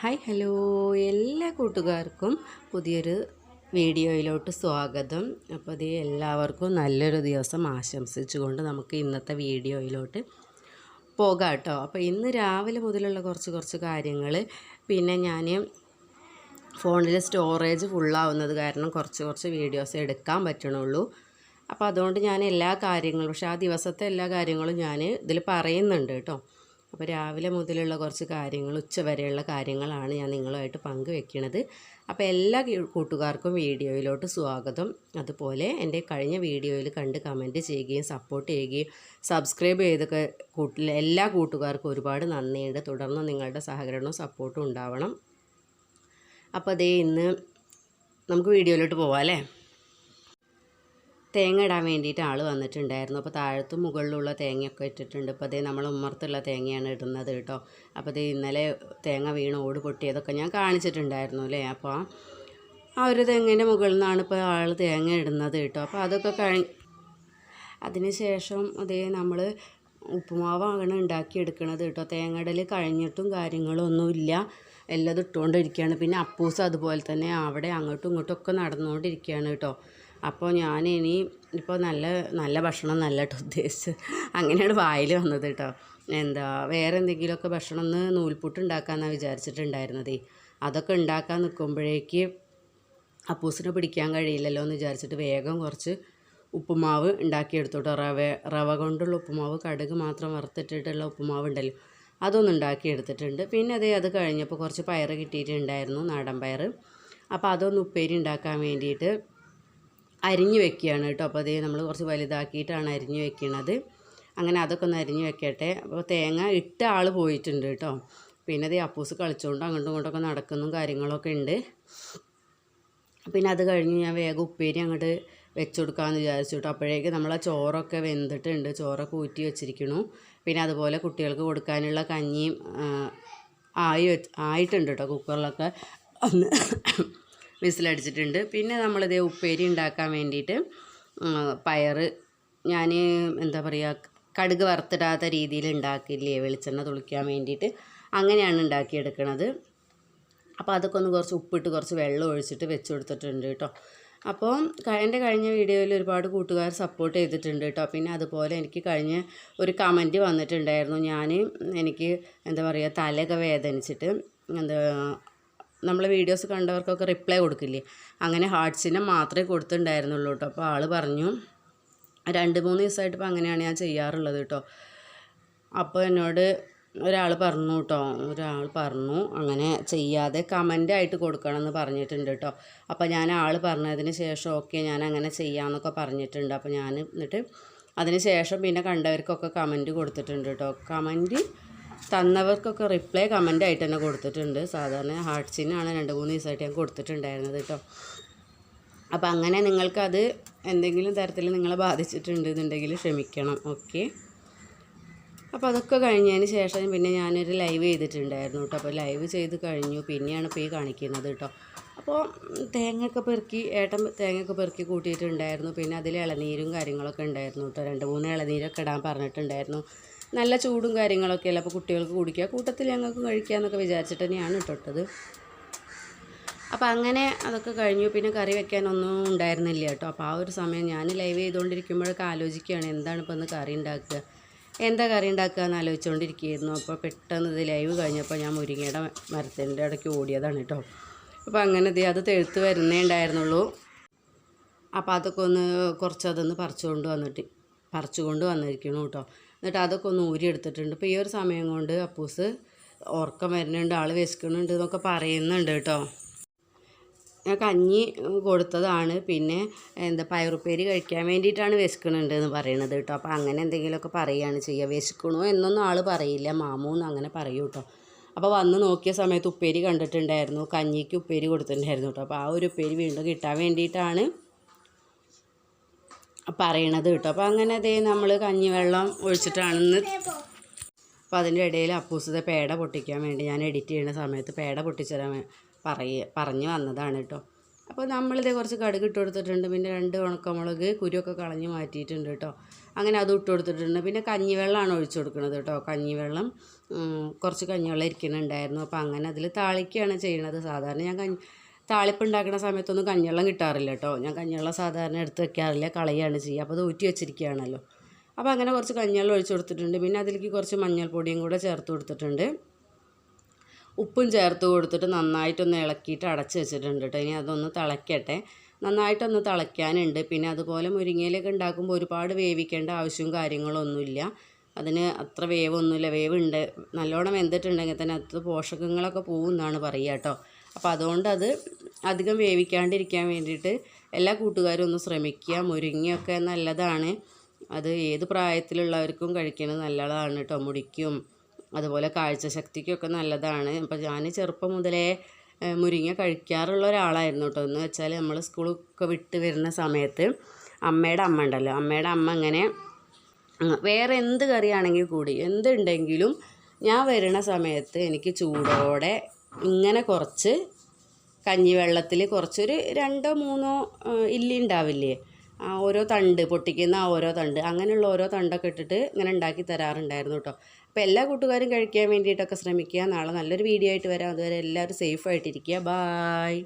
Hi hello. എല്ലാ കൂട്ടുകാർക്കും പുതിയൊരു വീഡിയോയിലോട്ട് സ്വാഗതം. അപ്പോൾ ഇത് എല്ലാവർക്കും നല്ലൊരു ദിവസം ആശംസിച്ചുകൊണ്ട് നമുക്ക് ഇന്നത്തെ വീഡിയോയിലോട്ട് പോകാം കേട്ടോ. അപ്പോൾ ഇന്ന് രാവിലെ മുതലുള്ള കുറച്ച് കുറച്ച് കാര്യങ്ങൾ. പിന്നെ ഞാൻ ഫോണിൽ സ്റ്റോറേജ് ഫുള്ളാവുന്നത് കാരണം കുറച്ച് കുറച്ച് വീഡിയോസ് എടുക്കാൻ പറ്റണുള്ളൂ. അപ്പോൾ അതുകൊണ്ട് ഞാൻ എല്ലാ കാര്യങ്ങളും പക്ഷേ ആ ദിവസത്തെ എല്ലാ കാര്യങ്ങളും ഞാൻ ഇതിൽ പറയുന്നുണ്ട് കേട്ടോ. അപ്പോൾ രാവിലെ മുതലുള്ള കുറച്ച് കാര്യങ്ങൾ ഉച്ച വരെയുള്ള കാര്യങ്ങളാണ് ഞാൻ നിങ്ങളുമായിട്ട് പങ്കുവെക്കുന്നത് അപ്പോൾ എല്ലാ കൂട്ടുകാർക്കും വീഡിയോയിലോട്ട് സ്വാഗതം. അതുപോലെ എന്റെ കഴിഞ്ഞ വീഡിയോയിൽ കണ്ട് കമന്റ് ചെയ്യുകയും സപ്പോർട്ട് ചെയ്യുകയും സബ്സ്ക്രൈബ് ചെയ്തൊക്കെ കൂട്ടിൽ എല്ലാ കൂട്ടുകാർക്കും ഒരുപാട് നന്ദിയുണ്ട്. തുടർന്ന് നിങ്ങളുടെ സഹകരണവും സപ്പോർട്ടും ഉണ്ടാവണം. അപ്പോൾ അതേ ഇന്ന് നമുക്ക് വീഡിയോയിലോട്ട് പോവാം അല്ലേ? തേങ്ങ ഇടാൻ വേണ്ടിയിട്ട് ആൾ വന്നിട്ടുണ്ടായിരുന്നു. അപ്പോൾ താഴത്തും മുകളിലുള്ള തേങ്ങയൊക്കെ ഇട്ടിട്ടുണ്ട്. അപ്പോൾ അതേ നമ്മൾ ഉമ്മർത്തുള്ള തേങ്ങയാണ് ഇടുന്നത് കേട്ടോ. അപ്പോൾ അതേ ഇന്നലെ തേങ്ങ വീണ് ഓട് പൊട്ടിയതൊക്കെ ഞാൻ കാണിച്ചിട്ടുണ്ടായിരുന്നു അല്ലേ? അപ്പോൾ ആ ഒരു തെങ്ങിന്റെ മുകളിൽ നിന്നാണ് ഇപ്പോൾ ആൾ തേങ്ങ ഇടുന്നത് കേട്ടോ. അപ്പോൾ അതൊക്കെ കഴി അതിന് ശേഷം അതേ നമ്മൾ ഉപ്പുമാവാണ് ഉണ്ടാക്കിയെടുക്കണത് കേട്ടോ. തേങ്ങടൽ കഴിഞ്ഞിട്ടും കാര്യങ്ങളൊന്നുമില്ല എല്ലാം ഇട്ടുകൊണ്ടിരിക്കുകയാണ്. പിന്നെ അപ്പൂസ് അതുപോലെ തന്നെ അവിടെ അങ്ങോട്ടും ഇങ്ങോട്ടും ഒക്കെ നടന്നുകൊണ്ടിരിക്കുകയാണ് കേട്ടോ. അപ്പോൾ ഞാൻ ഇനി ഇപ്പോൾ നല്ല നല്ല ഭക്ഷണം നല്ല കേട്ടോ ഉദ്ദേശിച്ച് അങ്ങനെയാണ് വായിൽ വന്നത് കേട്ടോ. എന്താ വേറെ എന്തെങ്കിലുമൊക്കെ ഭക്ഷണം ഒന്ന് നൂൽപുട്ട് ഉണ്ടാക്കാമെന്നാണ് വിചാരിച്ചിട്ടുണ്ടായിരുന്നത്. അതൊക്കെ ഉണ്ടാക്കാൻ നിൽക്കുമ്പോഴേക്ക് അപ്പൂസിനെ പിടിക്കാൻ കഴിയില്ലല്ലോ എന്ന് വിചാരിച്ചിട്ട് വേഗം കുറച്ച് ഉപ്പുമാവ് ഉണ്ടാക്കിയെടുത്തു കേട്ടോ റവ റവ കൊണ്ടുള്ള ഉപ്പുമാവ് കടുക് മാത്രം വറുത്തിട്ടിട്ടുള്ള ഉപ്പുമാവ് ഉണ്ടല്ലോ അതൊന്നും ഉണ്ടാക്കിയെടുത്തിട്ടുണ്ട്. പിന്നെ അതേ അത് കഴിഞ്ഞപ്പോൾ കുറച്ച് പയറ് കിട്ടിയിട്ടുണ്ടായിരുന്നു നാടൻ പയറ്. അപ്പോൾ അതൊന്ന് ഉപ്പേരി ഉണ്ടാക്കാൻ വേണ്ടിയിട്ട് അരിഞ്ഞു വെക്കുകയാണ് കേട്ടോ. അപ്പോൾ അതേ നമ്മൾ കുറച്ച് വലുതാക്കിയിട്ടാണ് അരിഞ്ഞു വെക്കുന്നത് അങ്ങനെ അതൊക്കെ ഒന്ന് അരിഞ്ഞു വെക്കട്ടെ. അപ്പോൾ തേങ്ങ ഇട്ട ആൾ പോയിട്ടുണ്ട് കേട്ടോ. പിന്നെ അത് അപ്പൂസ് കളിച്ചുകൊണ്ട് അങ്ങോട്ടും ഇങ്ങോട്ടൊക്കെ നടക്കുന്നു കാര്യങ്ങളൊക്കെ ഉണ്ട്. പിന്നെ അത് കഴിഞ്ഞ് ഞാൻ വേഗം ഉപ്പേരി അങ്ങോട്ട് വെച്ച് കൊടുക്കാമെന്ന് വിചാരിച്ചു കേട്ടോ. അപ്പോഴേക്ക് നമ്മൾ ആ ചോറൊക്കെ വെന്തിട്ടുണ്ട്. ചോറൊക്കെ ഊറ്റി വെച്ചിരിക്കണു പിന്നെ അതുപോലെ കുട്ടികൾക്ക് കൊടുക്കാനുള്ള കഞ്ഞിയും ആയി ആയിട്ടുണ്ട് കേട്ടോ കുക്കറിലൊക്കെ. ഒന്ന് വിസിലടിച്ചിട്ടുണ്ട്. പിന്നെ നമ്മളിത് ഉപ്പേരി ഉണ്ടാക്കാൻ വേണ്ടിയിട്ട് പയർ ഞാൻ എന്താ പറയുക കടുക് വറുത്തിടാത്ത രീതിയിൽ ഉണ്ടാക്കില്ലേ വെളിച്ചെണ്ണ തുളിക്കാൻ വേണ്ടിയിട്ട് അങ്ങനെയാണ് ഉണ്ടാക്കിയെടുക്കണത്. അപ്പോൾ അതൊക്കെ ഒന്ന് കുറച്ച് ഉപ്പിട്ട് കുറച്ച് വെള്ളം ഒഴിച്ചിട്ട് വെച്ച് കൊടുത്തിട്ടുണ്ട് കേട്ടോ അപ്പോൾ എന്റെ കഴിഞ്ഞ വീഡിയോയിൽ ഒരുപാട് കൂട്ടുകാർ സപ്പോർട്ട് ചെയ്തിട്ടുണ്ട് കേട്ടോ. പിന്നെ അതുപോലെ എനിക്ക് കഴിഞ്ഞ ഒരു കമന്റ് വന്നിട്ടുണ്ടായിരുന്നു. ഞാൻ എനിക്ക് എന്താ പറയുക തലയൊക്കെ വേദനിച്ചിട്ട് എന്താ നമ്മൾ വീഡിയോസ് കണ്ടവർക്കൊക്കെ റിപ്ലൈ കൊടുക്കില്ലേ? അങ്ങനെ ഹാർട്സിനെ മാത്രമേ കൊടുത്തിട്ടുണ്ടായിരുന്നുള്ളൂ കേട്ടോ അപ്പോൾ ആൾ പറഞ്ഞു രണ്ട് മൂന്ന് ദിവസമായിട്ട് ഇപ്പോൾ അങ്ങനെയാണ് ഞാൻ ചെയ്യാറുള്ളത് കേട്ടോ അപ്പോൾ എന്നോട് ഒരാൾ പറഞ്ഞു കേട്ടോ ഒരാൾ പറഞ്ഞു അങ്ങനെ ചെയ്യാതെ കമന്റ് ആയിട്ട് കൊടുക്കണം എന്ന് പറഞ്ഞിട്ടുണ്ട് കേട്ടോ അപ്പോൾ ഞാൻ ആൾ പറഞ്ഞതിന് ശേഷം ഓക്കെ ഞാൻ അങ്ങനെ ചെയ്യാമെന്നൊക്കെ പറഞ്ഞിട്ടുണ്ട്. അപ്പോൾ ഞാൻ എന്നിട്ട് അതിന് ശേഷം പിന്നെ കണ്ടവർക്കൊക്കെ കമന്റ് കൊടുത്തിട്ടുണ്ട് കേട്ടോ കമന്റ് തന്നവർക്കൊക്കെ റിപ്ലൈ കമന്റ് ആയിട്ട് തന്നെ കൊടുത്തിട്ടുണ്ട്. സാധാരണ ഹാർട്സിനാണ് രണ്ട് മൂന്ന് ദിവസമായിട്ട് ഞാൻ കൊടുത്തിട്ടുണ്ടായിരുന്നത് കേട്ടോ. അപ്പോൾ അങ്ങനെ നിങ്ങൾക്കത് എന്തെങ്കിലും തരത്തിൽ നിങ്ങളെ ബാധിച്ചിട്ടുണ്ടെന്നുണ്ടെങ്കിൽ ക്ഷമിക്കണം ഓക്കെ അപ്പോൾ അതൊക്കെ കഴിഞ്ഞതിന് ശേഷം പിന്നെ ഞാനൊരു ലൈവ് ചെയ്തിട്ടുണ്ടായിരുന്നു കേട്ടോ. അപ്പോൾ ലൈവ് ചെയ്ത് കഴിഞ്ഞു. പിന്നെയാണ് ഇപ്പോൾ ഈ കാണിക്കുന്നത് കേട്ടോ. അപ്പോൾ തേങ്ങയൊക്കെ പെറുക്കി ഏട്ടൻ തേങ്ങയൊക്കെ പെറുക്കി കൂട്ടിയിട്ടുണ്ടായിരുന്നു. പിന്നെ അതിൽ ഇളനീരും കാര്യങ്ങളൊക്കെ ഉണ്ടായിരുന്നു കേട്ടോ. രണ്ട് മൂന്ന് ഇളനീരൊക്കെ ഇടാൻ പറഞ്ഞിട്ടുണ്ടായിരുന്നു. നല്ല ചൂടും കാര്യങ്ങളൊക്കെ അല്ല അപ്പോൾ കുട്ടികൾക്ക് കുടിക്കുക. കൂട്ടത്തിൽ ഞങ്ങൾക്ക് കഴിക്കാമെന്നൊക്കെ വിചാരിച്ചിട്ട് തന്നെയാണ് ഇട്ടിട്ടത് അപ്പോൾ അങ്ങനെ അതൊക്കെ കഴിഞ്ഞു. പിന്നെ കറി വെക്കാനൊന്നും ഉണ്ടായിരുന്നില്ല കേട്ടോ. അപ്പോൾ ആ ഒരു സമയം ഞാൻ ലൈവ് ചെയ്തുകൊണ്ടിരിക്കുമ്പോഴൊക്കെ ആലോചിക്കുകയാണ് എന്താണ് ഇപ്പോൾ ഒന്ന് കറി ഉണ്ടാക്കുക? എന്താ കറി ഉണ്ടാക്കുക എന്ന് ആലോചിച്ചുകൊണ്ടിരിക്കുകയായിരുന്നു. അപ്പോൾ പെട്ടെന്ന് ഇത് ലൈവ് കഴിഞ്ഞപ്പോൾ ഞാൻ മുരിങ്ങയുടെ മരത്തിന്റെ ഇടയ്ക്ക് ഓടിയതാണ് കേട്ടോ. അപ്പോൾ അങ്ങനെ അത് തെഴുത്ത് വരുന്നേ ഉണ്ടായിരുന്നുള്ളൂ. അപ്പോൾ അതൊക്കെ ഒന്ന് കുറച്ച് അതൊന്ന് പറിച്ചുകൊണ്ട് വന്നിട്ട് പറിച്ചുകൊണ്ട് വന്നിരിക്കണം കേട്ടോ. എന്നിട്ട് അതൊക്കെ ഒന്ന് ഊരി എടുത്തിട്ടുണ്ട്. ഇപ്പോൾ ഈ ഒരു സമയം കൊണ്ട് അപ്പൂസ് ഉറക്കം വരുന്നുണ്ട് ആൾ വിശക്കുന്നുണ്ട് എന്നൊക്കെ പറയുന്നുണ്ട് കേട്ടോ. ഞാൻ കഞ്ഞി കൊടുത്തതാണ്. പിന്നെ എന്താ പയറുപ്പേരി കഴിക്കാൻ വേണ്ടിയിട്ടാണ് വിശക്കണുണ്ട് എന്ന് പറയണത് കേട്ടോ. അപ്പോൾ അങ്ങനെ എന്തെങ്കിലുമൊക്കെ പറയുകയാണ് ചെയ്യുക. വിശക്കണോ എന്നൊന്നും ആൾ പറയില്ല. മാമൂന്ന് അങ്ങനെ പറയൂ കേട്ടോ. അപ്പോൾ വന്ന് നോക്കിയ സമയത്ത് ഉപ്പേരി കണ്ടിട്ടുണ്ടായിരുന്നു. കഞ്ഞിക്ക് ഉപ്പേരി കൊടുത്തിട്ടുണ്ടായിരുന്നു കേട്ടോ. അപ്പോൾ ആ ഒരു ഉപ്പേരി വീണ്ടും കിട്ടാൻ വേണ്ടിയിട്ടാണ് പറയണത് കേട്ടോ. അപ്പോൾ അങ്ങനെ അതേ നമ്മൾ കഞ്ഞിവെള്ളം ഒഴിച്ചിട്ടാണെന്ന് അപ്പോൾ അതിന്റെ ഇടയിൽ അപ്പൂസത്തെ പേട പൊട്ടിക്കാൻ വേണ്ടി ഞാൻ എഡിറ്റ് ചെയ്യുന്ന സമയത്ത് പേട പൊട്ടിച്ചരാൻ പറയ പറഞ്ഞു വന്നതാണ് കേട്ടോ. അപ്പോൾ നമ്മളിതേ കുറച്ച് കടുക് ഇട്ട് കൊടുത്തിട്ടുണ്ട്. പിന്നെ രണ്ട് ഉണക്കമുളക് കുരുവൊക്കെ കളഞ്ഞ് മാറ്റിയിട്ടുണ്ട് കേട്ടോ. അങ്ങനെ അത് ഇട്ട് കൊടുത്തിട്ടുണ്ട്. പിന്നെ കഞ്ഞിവെള്ളമാണ് ഒഴിച്ചു കൊടുക്കുന്നത് കേട്ടോ. കഞ്ഞിവെള്ളം കുറച്ച് കഞ്ഞിവെള്ളം ഇരിക്കുന്നുണ്ടായിരുന്നു. അപ്പോൾ അങ്ങനെ അതിൽ താളിക്കുകയാണ് ചെയ്യുന്നത് സാധാരണ ഞാൻ കഞ്ഞി താളിപ്പ് ഉണ്ടാക്കുന്ന സമയത്തൊന്നും കഞ്ഞിവെള്ളം കിട്ടാറില്ല കേട്ടോ ഞാൻ കഞ്ഞിവെള്ളം സാധാരണ എടുത്ത് വെക്കാറില്ല കളയാണ് ചെയ്യുക. അപ്പോൾ അത് ഊറ്റി വെച്ചിരിക്കുകയാണല്ലോ. അപ്പോൾ അങ്ങനെ കുറച്ച് കഞ്ഞിവെള്ളം ഒഴിച്ചു കൊടുത്തിട്ടുണ്ട്. പിന്നെ അതിലേക്ക് കുറച്ച് മഞ്ഞൾപ്പൊടിയും കൂടെ ചേർത്ത് കൊടുത്തിട്ടുണ്ട്. ഉപ്പും ചേർത്ത് കൊടുത്തിട്ട് നന്നായിട്ടൊന്ന് ഇളക്കിയിട്ട് അടച്ച് വെച്ചിട്ടുണ്ട് കേട്ടോ. ഇനി അതൊന്ന് തിളയ്ക്കട്ടെ നന്നായിട്ടൊന്ന് തിളയ്ക്കാനുണ്ട്. പിന്നെ അതുപോലെ മുരിങ്ങയിലൊക്കെ ഉണ്ടാക്കുമ്പോൾ ഒരുപാട് വേവിക്കേണ്ട ആവശ്യവും കാര്യങ്ങളൊന്നുമില്ല അതിന് അത്ര വേവൊന്നുമില്ല. വേവുണ്ട് നല്ലോണം വെന്തിട്ടുണ്ടെങ്കിൽ തന്നെ അത് പോഷകങ്ങളൊക്കെ പോകുമെന്നാണ് പറയുക കേട്ടോ. അപ്പോൾ അതുകൊണ്ട് അത് അധികം വേവിക്കാണ്ടിരിക്കാൻ വേണ്ടിയിട്ട് എല്ലാ കൂട്ടുകാരും ഒന്ന് ശ്രമിക്കുക. മുരിങ്ങയൊക്കെ നല്ലതാണ്. അത് ഏത് പ്രായത്തിലുള്ളവർക്കും കഴിക്കുന്നത് നല്ലതാണ് കേട്ടോ. മുടിക്കും അതുപോലെ കാഴ്ചശക്തിക്കൊക്കെ നല്ലതാണ്. അപ്പോൾ ഞാൻ ചെറുപ്പം മുതലേ മുരിങ്ങ കഴിക്കാറുള്ള ഒരാളായിരുന്നു കേട്ടോ. എന്ന് വെച്ചാൽ നമ്മൾ സ്കൂളൊക്കെ വിട്ട് വരുന്ന സമയത്ത് അമ്മയുടെ അമ്മ ഉണ്ടല്ലോ. അമ്മയുടെ അമ്മ ഇങ്ങനെ ഉം, വേറെ എന്ത് കറിയാണെങ്കിൽ കൂടി എന്തുണ്ടെങ്കിലും ഞാൻ വരുന്ന സമയത്ത് എനിക്ക് ചൂടോടെ ഇങ്ങനെ കുറച്ച് കഞ്ഞിവെള്ളത്തിൽ കുറച്ചൊരു രണ്ടോ മൂന്നോ ഇല്ലി ഉണ്ടാവില്ലേ? ആ ഓരോ തണ്ട് പൊട്ടിക്കുന്ന ആ ഓരോ തണ്ട് അങ്ങനെയുള്ള ഓരോ തണ്ടൊക്കെ ഇട്ടിട്ട് ഇങ്ങനെ ഉണ്ടാക്കി തരാറുണ്ടായിരുന്നു കേട്ടോ. അപ്പോൾ എല്ലാ കൂട്ടുകാരും കഴിക്കാൻ വേണ്ടിയിട്ടൊക്കെ ശ്രമിക്കുക. നാളെ നല്ലൊരു വീഡിയോ ആയിട്ട് വരാം. അതുവരെ എല്ലാവരും സേഫ് ആയിട്ടിരിക്കുക. ബായ്